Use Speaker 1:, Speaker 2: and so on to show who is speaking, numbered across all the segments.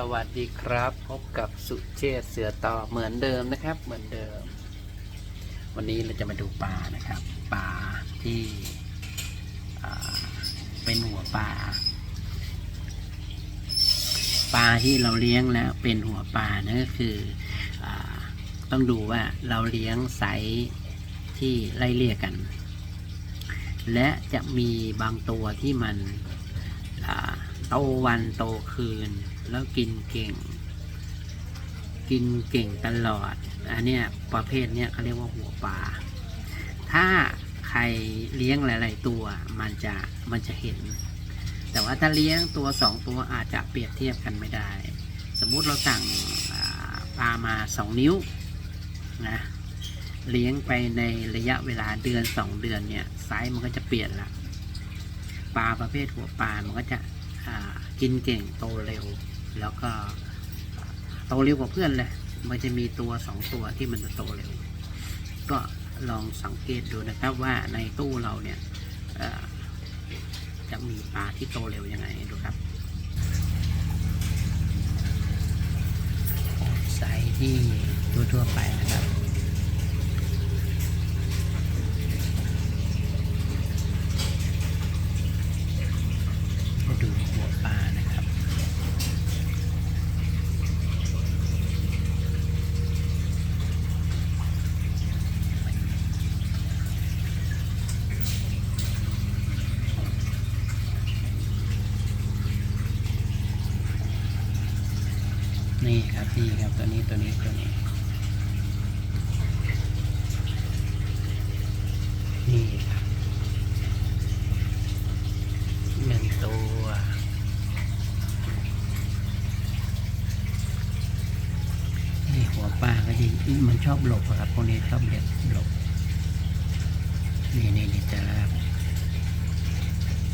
Speaker 1: สวัสดีครับ พบกับสุเชษเสือต่อเหมือนเดิมนะครับ เหมือนเดิม วันนี้เราจะมาดูปลานะครับปลาที่เป็นหัวปลาปลาที่เราเลี้ยงแล้วเป็นหัวปลานั่นก็คืออต้องดูว่าเราเลี้ยงไซส์ที่ไล่เลี่ยกัน และจะมีบางตัวที่มันโตวันโตคืน แล้วกินเก่ง กินเก่งตลอด อันเนี้ยประเภทเนี้ยเขาเรียกว่าหัวปลา ถ้าใครเลี้ยงหลาย ๆ ตัวมันจะมันจะเห็น แต่ว่าถ้าเลี้ยงตัวสองตัวอาจจะเปรียบเทียบกันไม่ได้ สมมุติเราสั่งปลามาสองนิ้วนะเลี้ยงไปในระยะเวลาเดือนสองเดือนเนี่ยไซส์มันก็จะเปลี่ยนละปลาประเภทหัวปลา มันก็จะกินเก่งโตเร็ว แล้วก็โตเร็วกว่าเพื่อนเลย มันจะมีตัวสองตัวที่มันจะโตเร็ว ก็ลองสังเกตดูนะครับว่าในตู้เราเนี่ยจะมีปลาที่โตเร็วยังไงดูครับไซส์ที่ทั่วๆไปนะครับ มาดูหัวปลานะครับ นี่ครับนี่ครับตัวนี้ตัวนี้ตัวนี้นี่ครับหนึ่งตัวนี่หัวปลาก็ดีมันชอบหลบอะครับพวกนี้ชอบเด็ดหลบนี่นี่นี่แต่ละ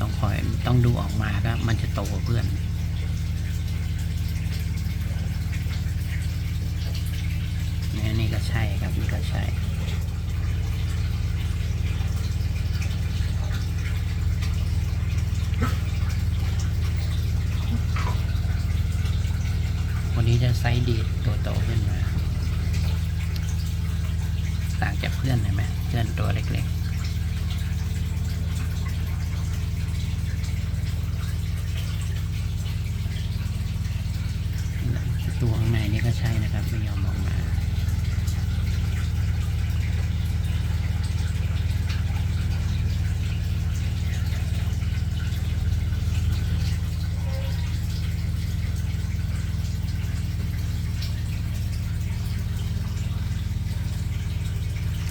Speaker 1: ต้องคอยต้องดูออกมาครับมันจะโตกว่าเพื่อน นี่นี่ก็ ใช่ครับนี่ก็ใช่วันนี้จะไซส์ดีตัวโตขึ้นมา ต่างจากเพื่อนเห็นไหมเพื่อนตัวเล็กๆตัวข้างในนี่ก็ใช่นะครับ ไม่ยอมออกมา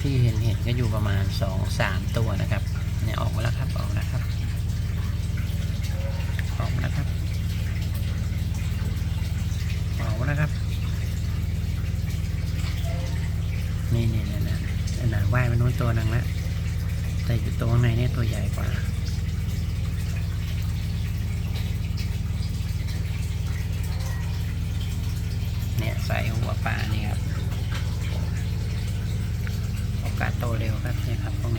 Speaker 1: ที่เห็นเห็นก็อยู่ประมาณสองสามตัวนะครับเนี่ยออกมาแล้วครับออกมาแล้วครับออกมาแล้วครับออกมาแล้วครับนี่นี่นี่นะหนาว่ายไปนู้นตัวนึงแล้วแต่อยู่ตัวในเนี่ยตัวใหญ่กว่าเนี่ยใส่หัวปลานี่ครับ กาสโตเร็วครับนี่ครับพวกนี้